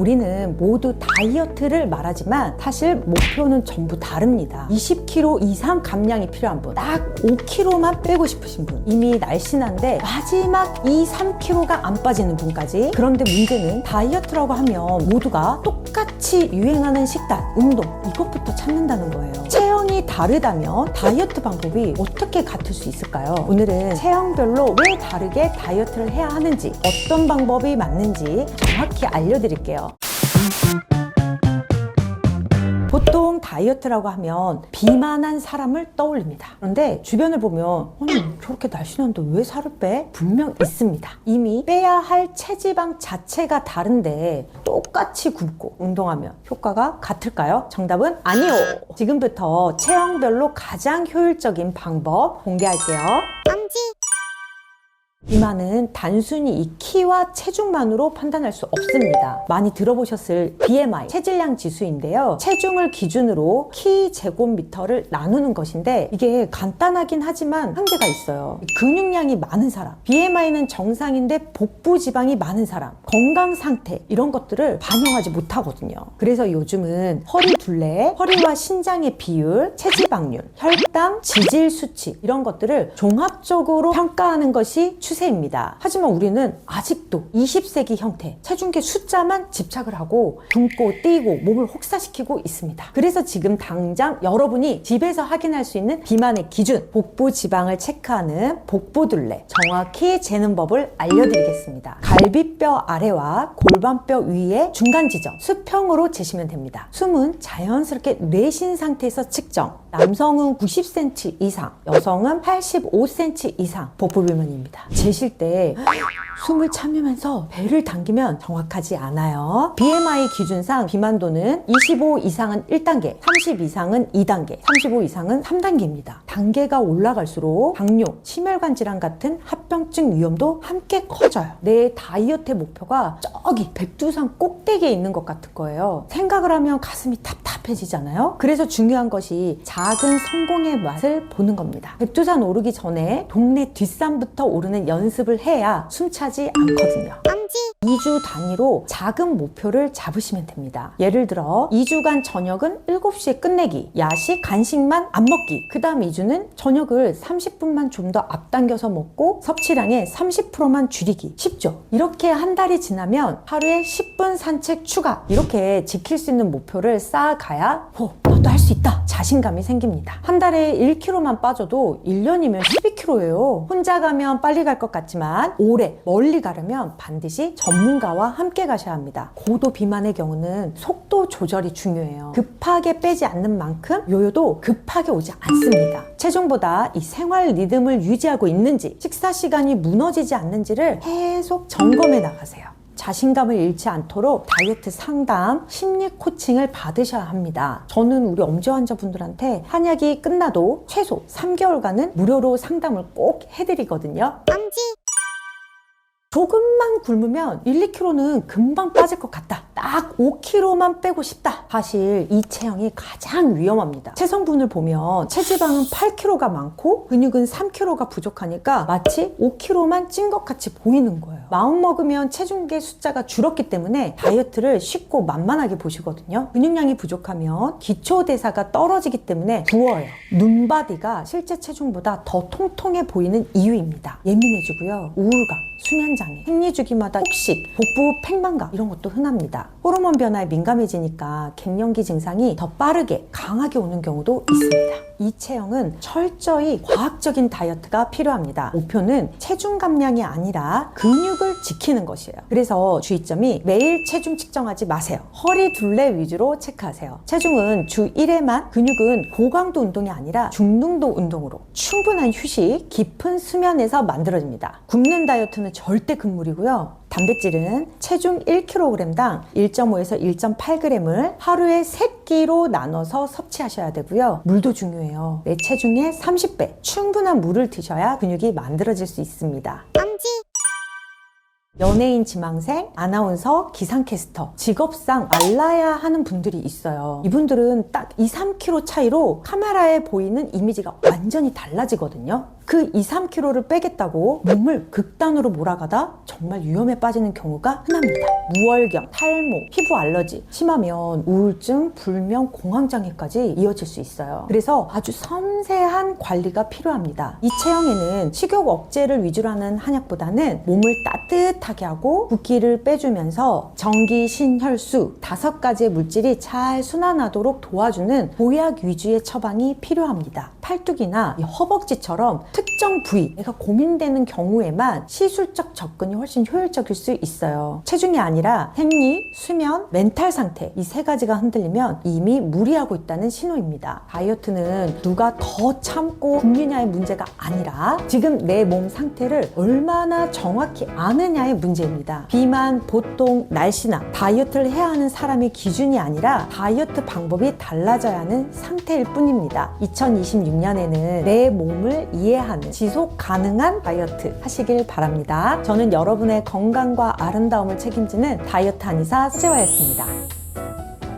우리는 모두 다이어트를 말하지만 사실 목표는 전부 다릅니다. 20kg 이상 감량이 필요한 분, 딱 5kg만 빼고 싶으신 분, 이미 날씬한데 마지막 2, 3kg가 안 빠지는 분까지. 그런데 문제는 다이어트라고 하면 모두가 똑같이 유행하는 식단, 운동, 이것부터 찾는다는 거예요. 다르다면 다이어트 방법이 어떻게 같을 수 있을까요? 오늘은 체형별로 왜 다르게 다이어트를 해야 하는지, 어떤 방법이 맞는지 정확히 알려드릴게요. 보통 다이어트라고 하면 비만한 사람을 떠올립니다. 그런데 주변을 보면 아니 저렇게 날씬한데 왜 살을 빼? 분명 있습니다. 이미 빼야 할 체지방 자체가 다른데 똑같이 굶고 운동하면 효과가 같을까요? 정답은 아니요. 지금부터 체형별로 가장 효율적인 방법 공개할게요. 비만은 단순히 이 키와 체중만으로 판단할 수 없습니다. 많이 들어보셨을 BMI, 체질량 지수인데요. 체중을 기준으로 키 제곱미터를 나누는 것인데 이게 간단하긴 하지만 한계가 있어요. 근육량이 많은 사람, BMI는 정상인데 복부 지방이 많은 사람, 건강 상태 이런 것들을 반영하지 못하거든요. 그래서 요즘은 허리 둘레, 허리와 신장의 비율, 체지방률, 혈당, 지질 수치 이런 것들을 종합적으로 평가하는 것이 추세 입니다. 하지만 우리는 아직도 20세기 형태 체중계 숫자만 집착을 하고 굶고 뛰고 몸을 혹사시키고 있습니다. 그래서 지금 당장 여러분이 집에서 확인할 수 있는 비만의 기준 복부 지방을 체크하는 복부둘레 정확히 재는 법을 알려드리겠습니다. 갈비뼈 아래와 골반뼈 위의 중간 지점 수평으로 재시면 됩니다. 숨은 자연스럽게 내쉰 상태에서 측정 남성은 90cm 이상, 여성은 85cm 이상 복부 비만입니다. 재실 때 숨을 참으면서 배를 당기면 정확하지 않아요. BMI 기준상 비만도는 25 이상은 1단계, 30 이상은 2단계, 35 이상은 3단계입니다. 단계가 올라갈수록 당뇨, 심혈관 질환 같은 합병증 위험도 함께 커져요. 내 다이어트 목표가 저기 백두산 꼭대기에 있는 것 같을 거예요. 생각을 하면 가슴이 답답해지잖아요. 그래서 중요한 것이 작은 성공의 맛을 보는 겁니다. 백두산 오르기 전에 동네 뒷산부터 오르는 연습을 해야 숨차지 않거든요. 2주 단위로 작은 목표를 잡으시면 됩니다. 예를 들어 2주간 저녁은 7시에 끝내기, 야식, 간식만 안 먹기. 그 다음 2주는 저녁을 30분만 좀 더 앞당겨서 먹고 섭취량의 30%만 줄이기. 쉽죠? 이렇게 한 달이 지나면 하루에 10분 산책 추가. 이렇게 지킬 수 있는 목표를 쌓아가야 호, 너도 할 수 있다. 자신감이 생깁니다. 한 달에 1kg만 빠져도 1년이면 12kg예요. 혼자 가면 빨리 갈 것 같지만 오래 멀리 가려면 반드시 전문가와 함께 가셔야 합니다. 고도 비만의 경우는 속도 조절이 중요해요. 급하게 빼지 않는 만큼 요요도 급하게 오지 않습니다. 체중보다 이 생활 리듬을 유지하고 있는지 식사 시간이 무너지지 않는지를 계속 점검해 나가세요. 자신감을 잃지 않도록 다이어트 상담, 심리 코칭을 받으셔야 합니다. 저는 우리 엄지 환자분들한테 한약이 끝나도 최소 3개월간은 무료로 상담을 꼭 해드리거든요. 조금만 굶으면 1, 2kg는 금방 빠질 것 같다. 딱 5kg만 빼고 싶다. 사실 이 체형이 가장 위험합니다. 체성분을 보면 체지방은 8kg가 많고 근육은 3kg가 부족하니까 마치 5kg만 찐 것 같이 보이는 거예요. 마음 먹으면 체중계 숫자가 줄었기 때문에 다이어트를 쉽고 만만하게 보시거든요. 근육량이 부족하면 기초 대사가 떨어지기 때문에 부어요. 눈바디가 실제 체중보다 더 통통해 보이는 이유입니다. 예민해지고요. 우울감, 수면 장애, 생리주기마다 혹식, 복부 팽만감 이런 것도 흔합니다. 호르몬 변화에 민감해지니까 갱년기 증상이 더 빠르게 강하게 오는 경우도 있습니다. 이 체형은 철저히 과학적인 다이어트가 필요합니다. 목표는 체중 감량이 아니라 근육을 지키는 것이에요. 그래서 주의점이 매일 체중 측정하지 마세요. 허리 둘레 위주로 체크하세요. 체중은 주 1회만, 근육은 고강도 운동이 아니라 중등도 운동으로 충분한 휴식, 깊은 수면에서 만들어집니다. 굶는 다이어트는 절대 금물이고요. 단백질은 체중 1kg당 1.5에서 1.8g을 하루에 3끼로 나눠서 섭취하셔야 되고요. 물도 중요해요. 내 체중의 30배 충분한 물을 드셔야 근육이 만들어질 수 있습니다. 연예인 지망생, 아나운서, 기상캐스터 직업상 말라야 하는 분들이 있어요. 이분들은 딱 2, 3kg 차이로 카메라에 보이는 이미지가 완전히 달라지거든요. 그 2, 3kg를 빼겠다고 몸을 극단으로 몰아가다 정말 위험에 빠지는 경우가 흔합니다. 무월경, 탈모, 피부 알러지, 심하면 우울증, 불면, 공황장애까지 이어질 수 있어요. 그래서 아주 섬세한 관리가 필요합니다. 이 체형에는 식욕 억제를 위주로 하는 한약보다는 몸을 따뜻하게 하고 붓기를 빼주면서 전기, 신혈수 다섯 가지의 물질이 잘 순환하도록 도와주는 보약 위주의 처방이 필요합니다. 팔뚝이나 이 허벅지처럼 특정 부위, 내가 고민되는 경우에만 시술적 접근이 훨씬 효율적일 수 있어요. 체중이 아니라 생리, 수면, 멘탈 상태 이 세 가지가 흔들리면 이미 무리하고 있다는 신호입니다. 다이어트는 누가 더 참고 굶느냐의 문제가 아니라 지금 내 몸 상태를 얼마나 정확히 아느냐의 문제입니다. 비만, 보통, 날씬함, 다이어트를 해야 하는 사람의 기준이 아니라 다이어트 방법이 달라져야 하는 상태일 뿐입니다. 2026 년에는 내 몸을 이해하는 지속 가능한 다이어트 하시길 바랍니다. 저는 여러분의 건강과 아름다움을 책임지는 다이어트 한의사 수재화였습니다.